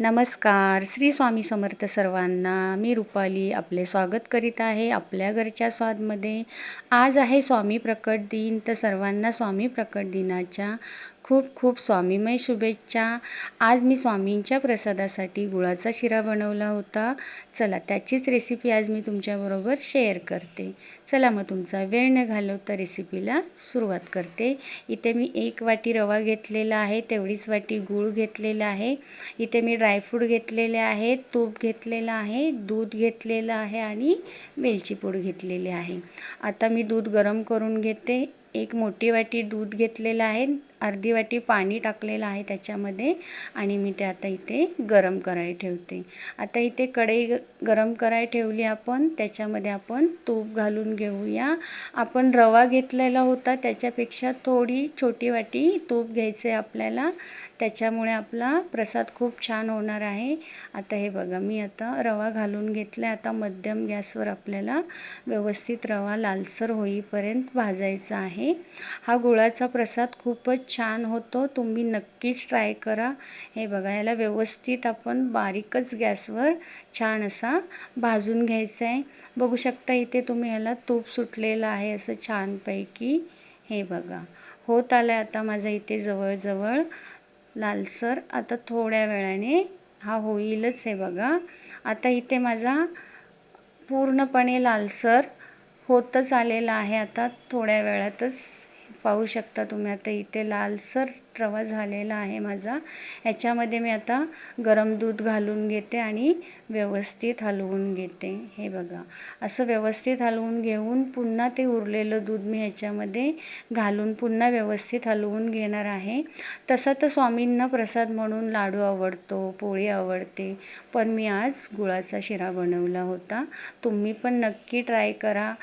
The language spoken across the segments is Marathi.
नमस्कार. श्री स्वामी समर्थ सर्वांना मी रुपाली आपले स्वागत करीत आहे आपल्या घरच्या स्वादमध्ये. आज आहे स्वामी प्रकट दिन तर सर्वांना स्वामी प्रकट दिनाच्या खूप खूप स्वामीमय शुभेच्छा. आज मी स्वामींच्या प्रसादासाठी गुळाचा शिरा बनवला होता. चला त्याचीच रेसिपी आज मी तुमच्याबरोबर शेअर करते. चला मग तुमचा वेळ न घालवता रेसिपीला सुरुवात करते. इथे मी एक वाटी रवा घेतलेला आहे तेवढीच वाटी गूळ घेतलेला आहे. इथे मी ड्रायफ्रूट घेतलेले आहे तूप घेतलेलं आहे दूध घेतलेलं आहे आणि वेलची पूड घेतलेली आहे. आता मी दूध गरम करून घेते. एक मोठी वाटी दूध घेतलेलं आहे. अर्धी वाटी पाणी टाकलेलं आहे त्याच्यामध्ये आणि मी ते आता इथे गरम करायला ठेवते. आता इथे कढई ग गरम करायला ठेवली आपण त्याच्यामध्ये आपण तूप घालून घेऊया. आपण रवा घेतलेला होता त्याच्यापेक्षा थोडी छोटी वाटी तूप घ्यायचं आहे आपल्याला. त्याच्यामुळे आपला प्रसाद खूप छान होणार आहे. आता हे बघा मी आता रवा घालून घेतला आता मध्यम गॅसवर आपल्याला व्यवस्थित रवा लालसर होईपर्यंत भाजायचा आहे. हा गुळाचा प्रसाद खूपच छान होतो. तुम्ही नक्कीच ट्राय करा. हे बघा याला व्यवस्थित आपण बारीकच गॅसवर छान असा भाजून घ्यायचा आहे. बघू शकता इथे तुम्ही ह्याला तूप सुटलेलं आहे असं छानपैकी. हे बघा होत आलं आहे आता माझा इथे जवळजवळ. लालसर आता थोड्या वेळाने हा होईलच हे बघा. आता इथे माझा पूर्णपणे लालसर होतच आलेला आहे आता थोड्या वेळातच. पाहू शकता तुम्ही. आता इथे लालसर रवा झालेला आहे माझा. ह्याच्यामध्ये मी आता गरम दूध घालून घेते आणि व्यवस्थित हलवून घेते. हे बघा. असं व्यवस्थित हलवून घेऊन पुन्हा ते उरलेलं दूध मी ह्याच्यामध्ये घालून पुन्हा व्यवस्थित हलवून घेणार आहे. तसं तर स्वामींना प्रसाद म्हणून लाडू आवडतो पोळी आवडते पण मी आज गुळाचा शिरा बनवला होता. तुम्ही पण नक्की ट्राय करा.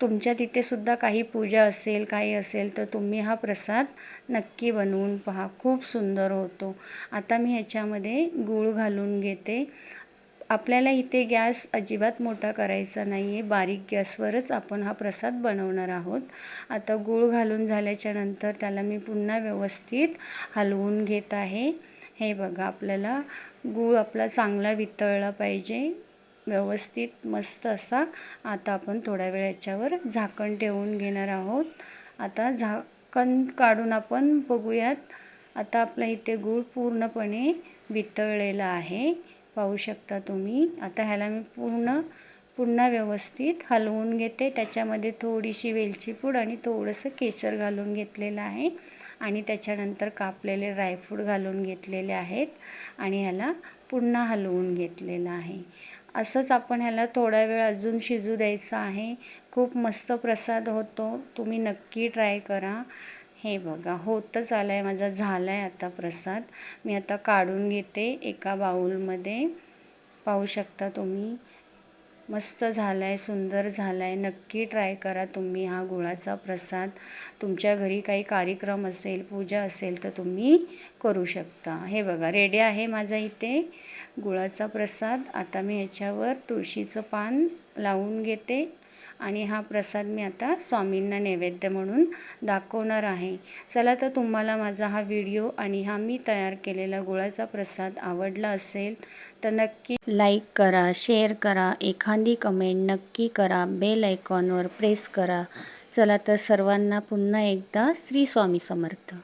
तुमच्या तिथे सुद्धा काही पूजा असेल काही असेल तर तुम्ही हा प्रसाद नक्की बनवून पहा. खूप सुंदर होतो. आता मी ह्याच्यामध्ये गूळ घालून घेते. आपल्याला इथे गॅस अजिबात मोठा करायचा नाही आहे बारीक गॅसवरच आपण हा प्रसाद बनवणार आहोत. आता गूळ घालून झाल्याच्यानंतर त्याला मी पुन्हा व्यवस्थित हलवून घेत आहे. हे बघा आपल्याला गूळ आपला चांगला वितळला पाहिजे. व्यवस्थित मस्त असा. आता आपण थोड्या वेळ याच्यावर झाकण ठेवून घेणार आहोत. आता झाकण काढून आपण बघूयात. आता आपला इथे गूळ पूर्णपणे वितळलेला आहे. पाहू शकता तुम्ही. आता ह्याला मी पूर्ण पुन्हा व्यवस्थित हलवून घेते. त्याच्यामध्ये थोडीशी वेलची पूड आणि थोडंसं केसर घालून घेतलेलं आहे. आणि त्याच्यानंतर कापलेले ड्रायफ्रूट घालून घेतलेले आहेत. आणि ह्याला पुन्हा हलवून घेतलेलं आहे. असंच आपण ह्याला थोडा वेळ अजून शिजू द्यायचं आहे. खूप मस्त प्रसाद होतो. तुम्ही नक्की ट्राय करा. हे बघा होतच आला आहे माझा झाला आहे आता प्रसाद. मी आता काढून घेते एका बाऊलमध्ये पाहू शकता तुम्ही. मस्त झाला आहे सुंदर झाला आहे नक्की ट्राय करा तुम्ही हा गुळाचा प्रसाद. तुमच्या घरी काही कार्यक्रम असेल पूजा असेल तर तुम्ही करू शकता. हे बघा रेडी आहे माझा इथे गुळाचा प्रसाद. आता मी ह्याच्यावर तुळशीचं पान लावून घेते. आणि हा प्रसाद मी आता स्वामींना नैवेद्य म्हणून दाखवणार आहे. चला तर तुम्हाला माझा हा व्हिडिओ आणि हा मी तयार केलेला गुळाचा प्रसाद आवडला असेल तर नक्की लाईक करा शेअर करा एखादी कमेंट नक्की करा बेल आयकॉनवर प्रेस करा. चला तर सर्वांना पुन्हा एकदा श्री स्वामी समर्थ.